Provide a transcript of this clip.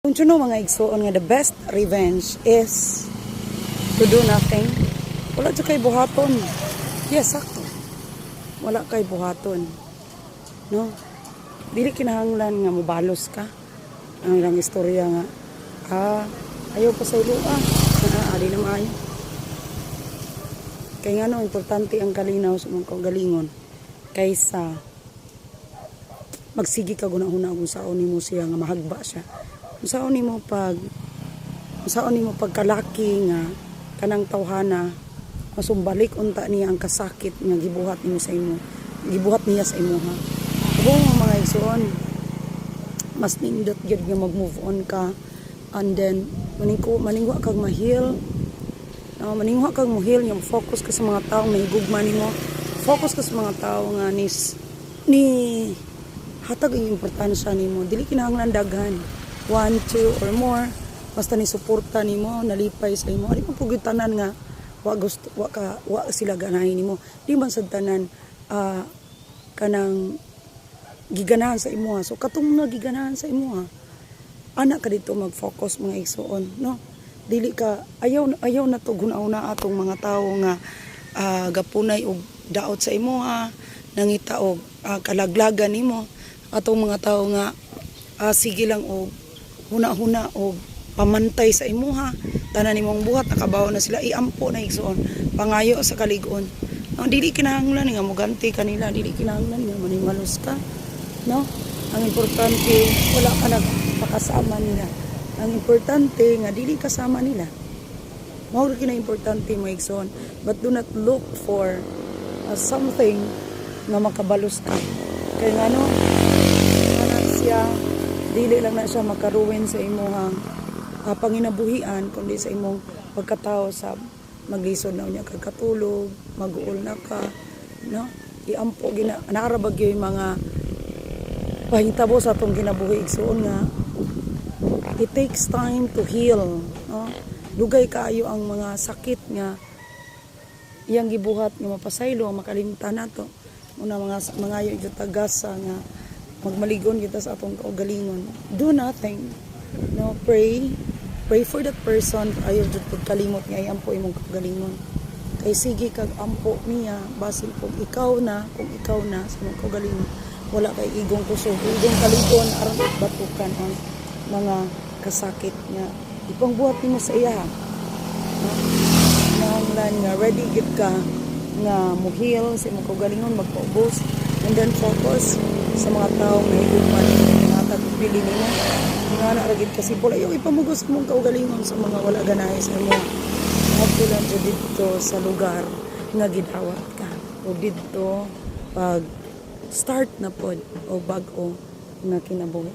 Kung you know, mga igsoon nga the best revenge is to do nothing. Wala dyan kay buhaton. Yes, sakto. Wala kay buhaton. No? Dili kinahanglan nga mubalos ka. Ang ilang istorya nga, ah, ayaw pa sa ilo, ah, ah, adi na maayo. Kaya nga no, importante ang kalinaw sa mga kagalingon kaysa magsigi ka guna-una kung saan ni mo siya nga mahagba siya. Kung saan ni mo pag kung saan ni mo pagkalaki nga kanang tawhana masumbalik unta niya ang kasakit nga gibuhat nimo sa imo gibuhat niya sa imo ha? Kung mga igsoon mas nindot gyud nga mag-move on ka and then maningko maningwa kag mahil no, maningwa kag mohil nga focus ka sa mga tao may higugma nimo focus ka sa mga tao nga nis ni hatag ang importansya nimo. Dili kinahanglan daghan one two or more. Basta ni suporta nimo nalipay sa imo pa pugid tanan nga wa gusto wa ka wa sila ganahin nimo. Di man sad tanan ah, kanang giganahan sa imo so katong na giganahan sa imo ha anak ka dito mag-focus mga igsoon no? Dili ka ayaw ayaw na to gunauna atong mga tao nga ah, gapunay og daot sa imo ha. Nangita og ah, kalaglagan nimo. Atong mga tao nga ah, sige lang og huna-huna og pamantay sa imo ha tanan nimong buhat nakabaw na sila iampo na igsoon pangayo sa kaligon ang dili kinahanglan nga muganti kanila dili kinahanglan nga manimalos ka no? Ang importante wala ka nagpakasama nila. Ang importante nga dili kasama nila. Mao ra kina importante mo igsoon but do not look for uh, something nga makabalos ka. Kaya nga no? Kanan siya dili lang na siya makaruwin sa imong uh, panginabuhian kundi sa imong pagkatao sa maglisod na unya kag katulog maguol na ka no? Iampo gina naarabag yung mga pahitabo sa atong kinabuhi igsoon nga it takes time to heal no? Dugay kaayo ang mga sakit nga iyang gibuhat nga mapasaylo ang makalimtan nato una mga mga ito tagasa nga magmaligon kita sa atong kaugalingon. Do nothing. No pray. Pray for that person. Ayaw jud pud kalimot nga ampo imong kaugalingon. Kay sige kag ampo niya basin kung ikaw na kung ikaw na sa imong kaugalingon. Wala kay igong kusog igong kaligon aron batukan ang mga kasakit nga ipangbuhat nimo sa iya no? nanglan nga ready gid ka nga muhil sa imong kaugalingon magpaubos and then focus sa mga tao nga higugman nga tagpili nimo nga na ragid kasi pula yung ipamugos mong kaugalingon sa mga wala ganahe sa imo Adto lang dito sa lugar nga gidawat ka. O dito pag start na pod o bag-o nga kinabuhi